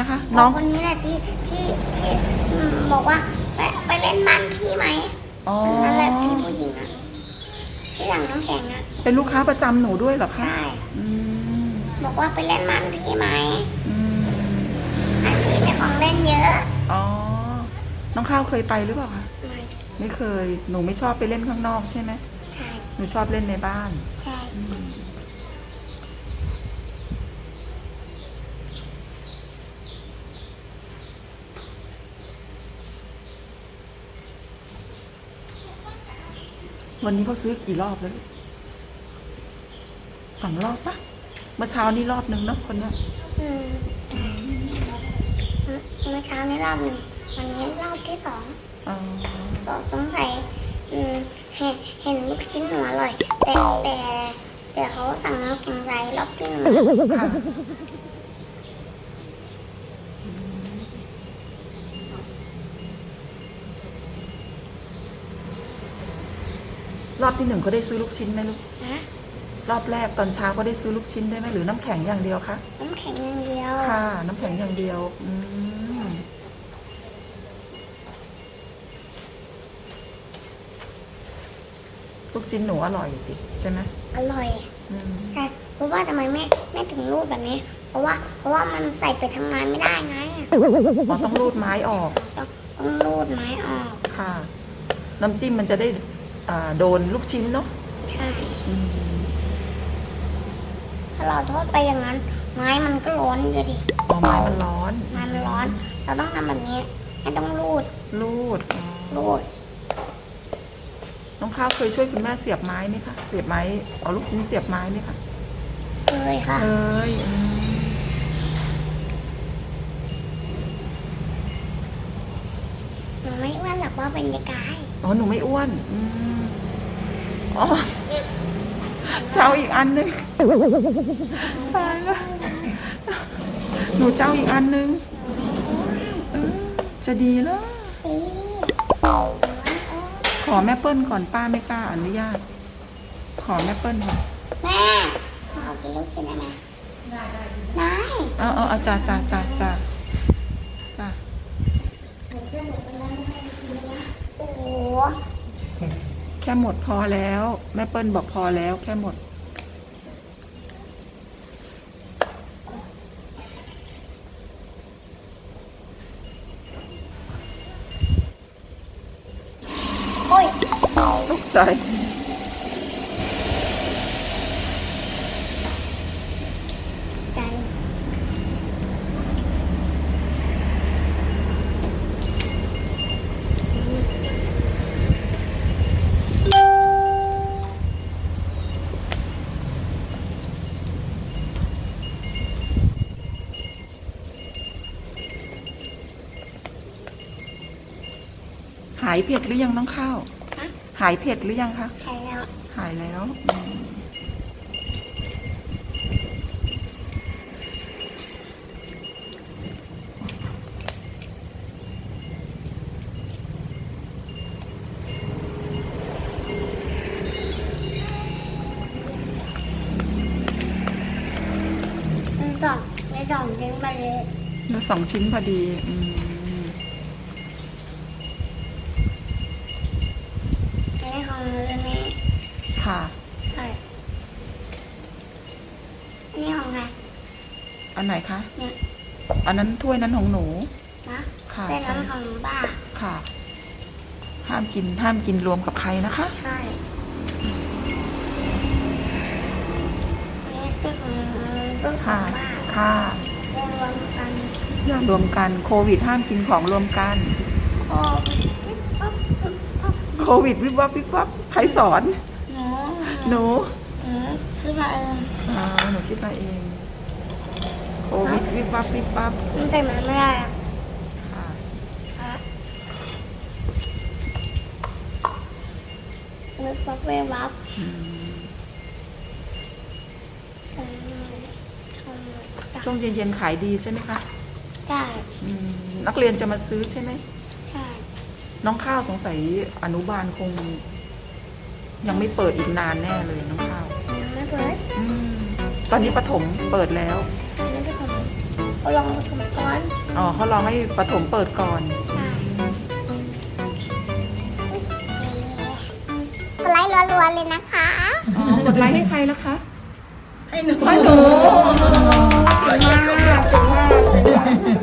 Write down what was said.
นะคะ น้น้อองงคนนี้แหละที่ที่ที่อืมบอกว่าไปไปเล่นบ้านพี่ไหมอ๋อนั่นแหละพี่ผู้หญิงอะที่หลังน้ำแข็งอะเป็นลูกค้าประจำหนูด้วยเหรอคะใช่อืมบอกว่าไปเล่นบ้านพี่ไหมอืมอันพี่มีของเล่นเยอะอ๋อน้องข้าวเคยไปหรือเปล่าคะไม่ไม่เคยหนูไม่ชอบไปเล่นข้างนอกใช่ไหมใช่หนูชอบเล่นในบ้านใช่ อืม วันนี้เขาซื้อกี่รอบแล้วลูกสองรอบปะเมื่อเช้านี้รอบนึงเนาะคนเนี้ยอืมใช่เมื่อเช้านี้รอบหนึ่งวันนี้รอบที่สองอ๋อก็สงสัยอืมเห็นเห็นลูกชิ้นหนูอร่อย แต่แต่แต่เขาสั่งน้ำแข็งใสรอบที่หนึ่ง ค่ะ รอบที่หนึ่งเขาได้ซื้อลูกชิ้นไหมลูก นะรอบแรกตอนเช้าก็ได้ซื้อลูกชิ้นได้ไหมหรือน้ำแข็งอย่างเดียวคะ น้ำแข็งอย่างเดียวค่ะ น้ำแข็งอย่างเดียว อืม ลูกชิ้นหนูอร่อยสิ ใช่ไหมอร่อยอืมใช่เพราะว่าทำไมแม่แม่ถึงรูดแบบนี้ เพราะว่าเพราะว่ามันใส่ไปทำงานไม่ได้ไงอ๋อต้องรูดไม้ออกต้องต้องรูดไม้ออกค่ะ น้ำจิ้มมันจะได้ อ่าโดนลูกชิ้นเนาะใช่อืมถ้าเราทอดไปอย่างนั้น ไม้มันก็ร้อนอยู่ดิอ๋อไม้มันร้อนไม้มันร้อน เราต้องทำแบบนี้ไม่ต้องรูดรูดอ๋อรูดน้องข้าวเคยช่วยคุณแม่เสียบไม้ไหมคะเสียบไม้เอาลูกชิ้นเสียบไม้ไหมคะเคยค่ะ เคยอืม หนูไม่ว่าหรอกว่าเป็นยากายอ๋อหนูไม่อ้วนอืมอ๋อเจ้าอีกอันหนึงตายแล้วหนูเจ้าอีกอันหนึงเออจะดีแล้วปีขอแม่เปิ้ลก่อนป้าไม่กล้าอนุญาต ขอแม่เปิ้ลก่อนแม่ขอกินลูกชิ้นได้ไหมได้ได้เอาเอาเอาจ้าจ้าจ้าจ้าจ้าโอ้โห แค่หมดพอแล้ว แม่เปิ้ลบอกพอแล้วแค่หมด โอ้ยตกใจใจ หายเผ็ดหรือยังน้องข้าว ฮะ หายเผ็ดหรือยังคะใครแล้วหายแล้วอืมมันสองในสองเด้งไปเลย แล้วสองชิ้นพอดีอืม อันนี้ของเรื่องนี้ ค่ะ ใช่อั นนี้ของใครอันไหนคะ เนี่ยอันนั้นถ้วยนั้นของหนู นะค่ะเส้นนั้นใช่ของป้าค่ะ ห้ามกินห้ามกินรวมกับใครนะคะ ใช่อันนี้เป็นของลูกขอค่ะงป้าค่ะรวมกันอย่ารวมกันโควิดห้ามกินของรวมกันโอ้ปั๊บปั๊บปั๊บโควิดวิบวับวิบวับใครสอน หนูหนูหนูคือมาเออ อ๋อหนู คิดมาเองโควิดวิบวับวิบวับมันใส่มาไม่ได้อะค่ะครับนึกวับเววับอืมอืมอืมจ้ะช่วงเย็นๆขายดีใช่ไหมคะใช่อืมนักเรียนจะมาซื้อใช่ไหมใช่น้องข้าวสงสัยอนุบาลคง ยังไม่เปิดอีกนานแน่เลยน้องข้าวยังไม่เปิดอม ตอนนี้ประถมเปิดแล้วยังไม่ได้เปิดเขาลองผสมก้อนอ๋อเขารอให้ปฐมเปิดก่อนกดไลค์รัวๆเลยนะคะ อ๋อกดไลค์ให้ใครแล้วคะให้หนูให้หนูเก่งมากเก่งมาก